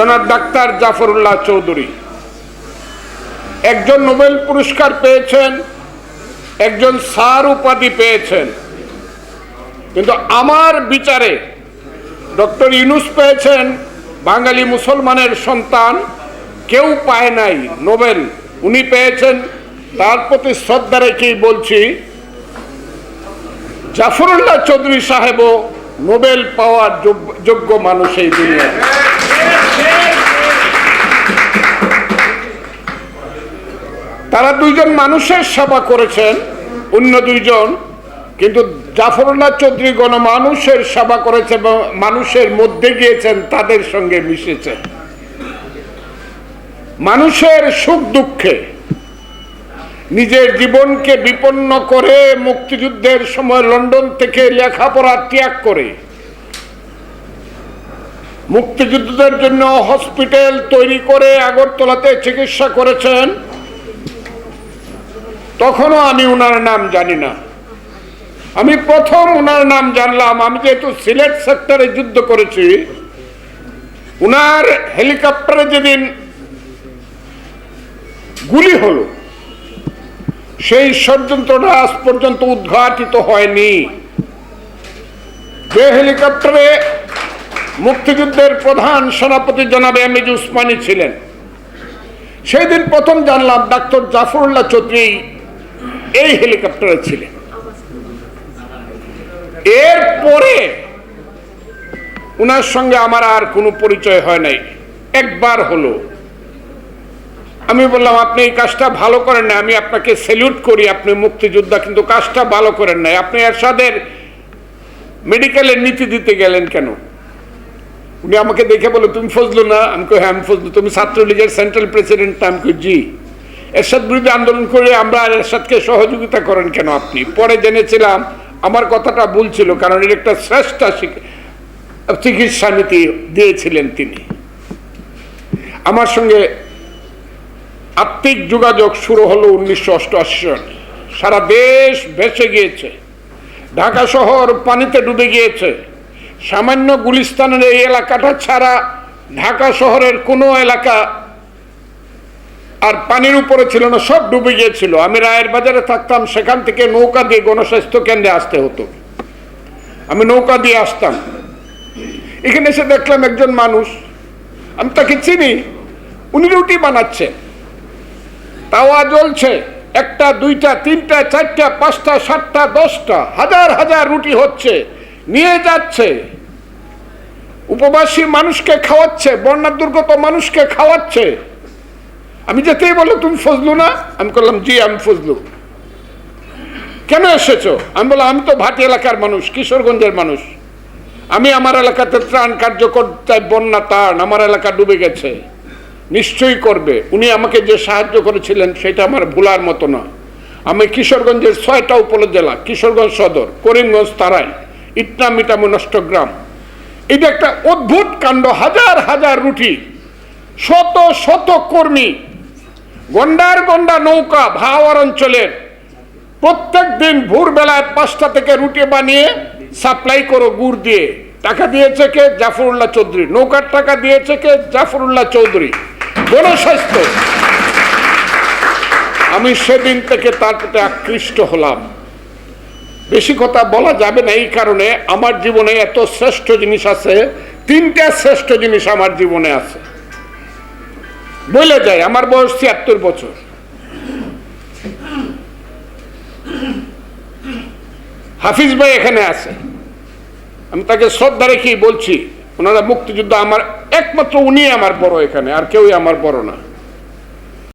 জনাব ডাক্তার জাফরুল্লাহ চৌধুরী। একজন নোবেল পুরস্কার পেয়েছেন, একজন সার উপাধি পেয়েছেন। কিন্তু আমার বিচারে ডক্টর ইউনুস পেয়েছেন, বাঙালি মুসলমানের সন্তান কেউ পায় নাই নোবেল। উনি পেয়েছেন, তার প্রতি শ্রদ্ধা রেখেই বলছি, জাফরুল্লাহ চৌধুরী সাহেবও নোবেল পাওয়ার যোগ্য- মানুষ এই দুনিয়ায় তারা দুইজন মানুষের সেবা করেছেন, অন্য দুইজন, কিন্তু জাফরুল্লাহ চৌধুরী গণমানুষের সেবা করেছে এবং মানুষের মধ্যে গিয়েছেন, তাদের সঙ্গে মিশেছেন মানুষের সুখ দুঃখে নিজের জীবনকে বিপন্ন করে মুক্তিযুদ্ধের সময় লন্ডন থেকে লেখাপড়া ত্যাগ করে মুক্তিযুদ্ধের জন্য হসপিটাল তৈরি করে আগরতলাতে চিকিৎসা করেছেন। তখনও আমি ওনার নাম জানি না। আমি প্রথম ওনার নাম জানলাম, আমি যেহেতু সিলেট সেক্টরে যুদ্ধ করেছি ওনার হেলিকপ্টারে যেদিন গুলি হলো, সেই ষড়যন্ত্রটা আজ পর্যন্ত উদ্ঘাটিত হয়নি। যে হেলিকপ্টারে মুক্তিযুদ্ধের প্রধান সেনাপতি জনাব এম উসমানী ছিলেন সেই দিন প্রথম জানলাম ডাক্তার জাফরুল্লাহ চৌধুরী এই হেলিকপ্টারে ছিলেন। এরপরে উনার সঙ্গে আমার আর কোনো পরিচয় হয় নাই। একবার হলো। আমি বললাম, আপনি এই কাজটা ভালো করেন না আমি আপনাকে স্যালিউট করি, আপনি মুক্তিযোদ্ধা, কিন্তু কাজটা ভালো করেন নাই। আপনি এরশাদের মেডিকেলের নীতি দিতে গেলেন কেন? উনি আমাকে দেখে বলে তুমি ফজলো না? আমি কই হ্যাঁ আমি ফজলো। তুমি ছাত্রলীগের সেন্ট্রাল প্রেসিডেন্ট আমি কই, জি। এরশাদ বিরুদ্ধে আন্দোলন করে আমরা এরশাদকে সহযোগিতা করেন কেন আপনি? পরে জেনেছিলাম, আমার কথাটা ভুল ছিল, কারণ এর একটা শ্রেষ্ঠ চিকিৎসা নীতি দিয়েছিলেন তিনি। আমার সঙ্গে আত্মিক যোগাযোগ শুরু হলো উনিশশো অষ্টআশি সনে সারা দেশ ভেসে গিয়েছে। ঢাকা শহর পানিতে ডুবে গিয়েছে। সামান্য গুলিস্তানের এই এলাকাটা ছাড়া ঢাকা শহরের কোনো এলাকা আর পানির উপরে ছিল না, সব ডুবে গিয়েছিল। আমি রায়ের বাজারে থাকতাম, সেখান থেকে নৌকা দিয়ে গণস্বাস্থ্য কেন্দ্রে আসতে হতো। আমি নৌকা দিয়ে আসতাম। এখানে এসে দেখলাম একজন মানুষ, আমি তাকে চিনি, উনি রুটি বানাচ্ছে। তাওয়া জ্বলছে, একটা, দুইটা, তিনটা, চারটা, পাঁচটা, সাতটা, দশটা, হাজার হাজার রুটি হচ্ছে, নিয়ে যাচ্ছে। উপবাসী মানুষকে খাওয়াচ্ছে বন্যা দুর্গত মানুষকে খাওয়াচ্ছে। আমি যেতেই বলল তুমি ফজলু না? আমি করলাম, জি, আমি ফজলু। কেন এসেছ? আমি বললাম, আমি তো ভাটি এলাকার মানুষ, কিশোরগঞ্জের মানুষ। আমি আমার এলাকাতে ত্রাণ কার্যকর চাই বন্যা তার, আমার এলাকা ডুবে গেছে। নিশ্চয়ই করবে। উনি আমাকে যে সাহায্য করেছিলেন, সেটা আমার ভুলার মতো না। আমি কিশোরগঞ্জের ছয়টা উপজেলা, কিশোরগঞ্জ সদর, করিমগঞ্জ তারাই, ইটনা মিটামু নষ্টগ্রাম। এটা একটা অদ্ভুত কাণ্ড, হাজার হাজার রুটি, শত শত কর্মী গন্ডার গন্ডা নৌকা ভাওয়ার অঞ্চলের প্রত্যেক দিন ভোরবেলায় পাঁচটা থেকে রুটি বানিয়ে সাপ্লাই করো গুড় দিয়ে। টাকা দিয়েছে কে? জাফরুল্লাহ চৌধুরী। নৌকার টাকা দিয়েছে কে? জাফরুল্লাহ চৌধুরী। গণস্বাস্থ্য। আমি সেদিন থেকে তার প্রতি আকৃষ্ট হলাম। বেশি কথা বলা যাবে না এই কারণে আমার জীবনে এত শ্রেষ্ঠ জিনিস আছে, তিনটা শ্রেষ্ঠ জিনিস আমার জীবনে আছে। বলে যায়, আমার বয়স ছিয়াত্তর বছর। হাফিজ ভাই এখানে আছে। আমি তাকে শ্রদ্ধা রেখেই বলছি, ওনারা মুক্তিযুদ্ধ আমার, একমাত্র উনি আমার বড় এখানে, আর কেউই আমার বড় না।